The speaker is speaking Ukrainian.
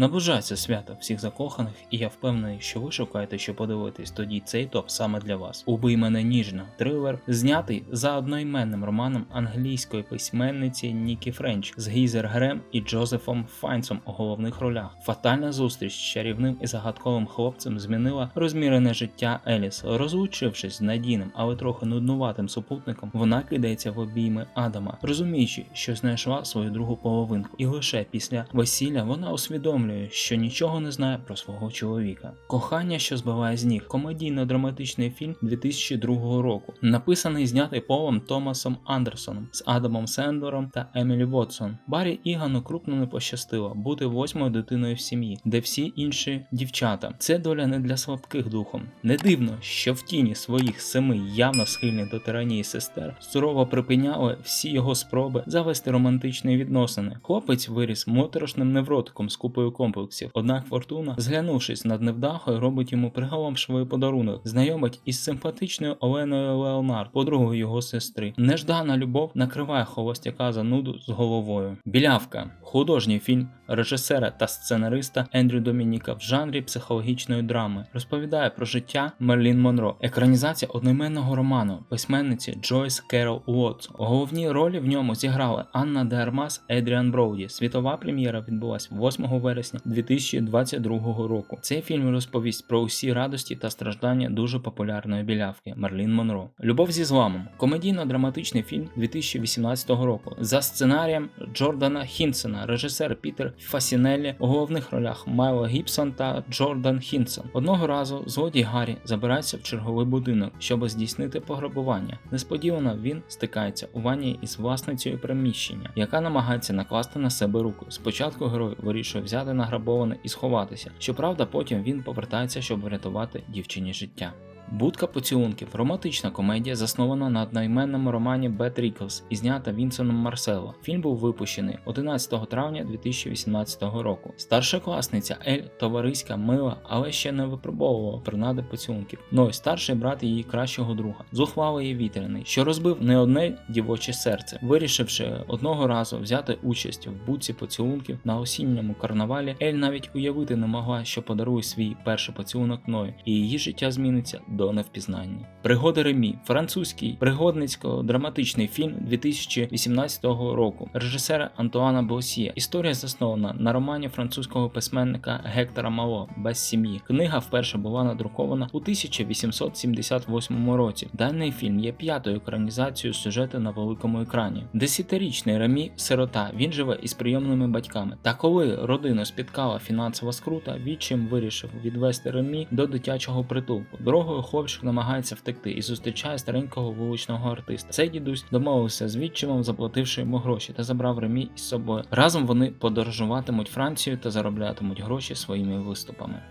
Наближається свято всіх закоханих, і я впевнений, що ви шукаєте, що подивитись. Тоді цей топ саме для вас. Убий мене ніжно. Трилер знятий за одноіменним романом англійської письменниці Нікі Френч з Гізер Грем і Джозефом Файнсом у головних ролях. Фатальна зустріч з чарівним і загадковим хлопцем змінила розмірене життя Еліс. Розлучившись з надійним, але трохи нуднуватим супутником, вона кидається в обійми Адама, розуміючи, що знайшла свою другу половинку, і лише після весілля вона усвідомлює, що нічого не знає про свого чоловіка. Кохання, що збиває з ніг, комедійно-драматичний фільм 2002 року, написаний знятий Полом Томасом Андерсоном з Адамом Сендлером та Емілі Вотсон. Барі Ігану крупно не пощастило бути восьмою дитиною в сім'ї, де всі інші дівчата. Це доля не для слабких духом. Не дивно, що в тіні своїх семи явно схильних до тиранії сестер сурово припиняли всі його спроби завести романтичні відносини. Хлопець виріс моторошним невротиком з купою комплексів. Однак фортуна, зглянувшись над невдахою, робить йому приголомшливий подарунок, знайомить із симпатичною Оленою Леонард, подругою його сестри. Неждана любов накриває холостяка зануду з головою. Білявка художній фільм режисера та сценариста Ендрю Домініка в жанрі психологічної драми розповідає про життя Мерлін Монро, екранізація одноіменного роману письменниці Джойс Керол Уотс. У головній ролі в ньому зіграли Анна де Армас, Едріан Броуді. Світова прем'єра відбулась 8 вересня 2022 року. Цей фільм розповість про усі радості та страждання дуже популярної білявки Мерлін Монро. Любов зі зламом комедійно-драматичний фільм 2018 року за сценарієм Джордана Хінсена, режисер Пітер Фасінеллі у головних ролях Майло Гібсон та Джордан Хінсон. Одного разу злодій Гаррі забирається в черговий будинок, щоб здійснити пограбування. Несподівано він стикається у ванні із власницею приміщення, яка намагається накласти на себе руку. Спочатку герой вирішує взяти награбоване і сховатися. Щоправда, потім він повертається, щоб врятувати дівчині життя. Будка поцілунків романтична комедія, заснована на одноіменному романі Бет Ріклс і знята Вінсеном Марсело. Фільм був випущений 11 травня 2018 року. Старшокласниця Ель товариська, мила, але ще не випробовувала принади поцілунків. Ной, старший брат її кращого друга, зухвалий і вітряний, що розбив не одне дівоче серце, вирішивши одного разу взяти участь в будці поцілунків на осінньому карнавалі. Ель навіть уявити не могла, що подарує свій перший поцілунок Ной, і її життя зміниться до невпізнання. Пригоди Ремі, французький пригодницько-драматичний фільм 2018 року, режисера Антуана Босія. Історія заснована на романі французького письменника Гектора Мало Без сім'ї. Книга вперше була надрукована у 1878 році. Даний фільм є п'ятою екранізацією сюжету на великому екрані. Десятирічний Ремі сирота. Він живе із прийомними батьками. Та коли родину спіткала фінансова скрута, відчим вирішив відвести Ремі до дитячого притулку. Дорогою хлопчик намагається втекти і зустрічає старенького вуличного артиста. Цей дідусь домовився з відчимом, заплативши йому гроші, та забрав Ремі із собою. Разом вони подорожуватимуть Францію та зароблятимуть гроші своїми виступами.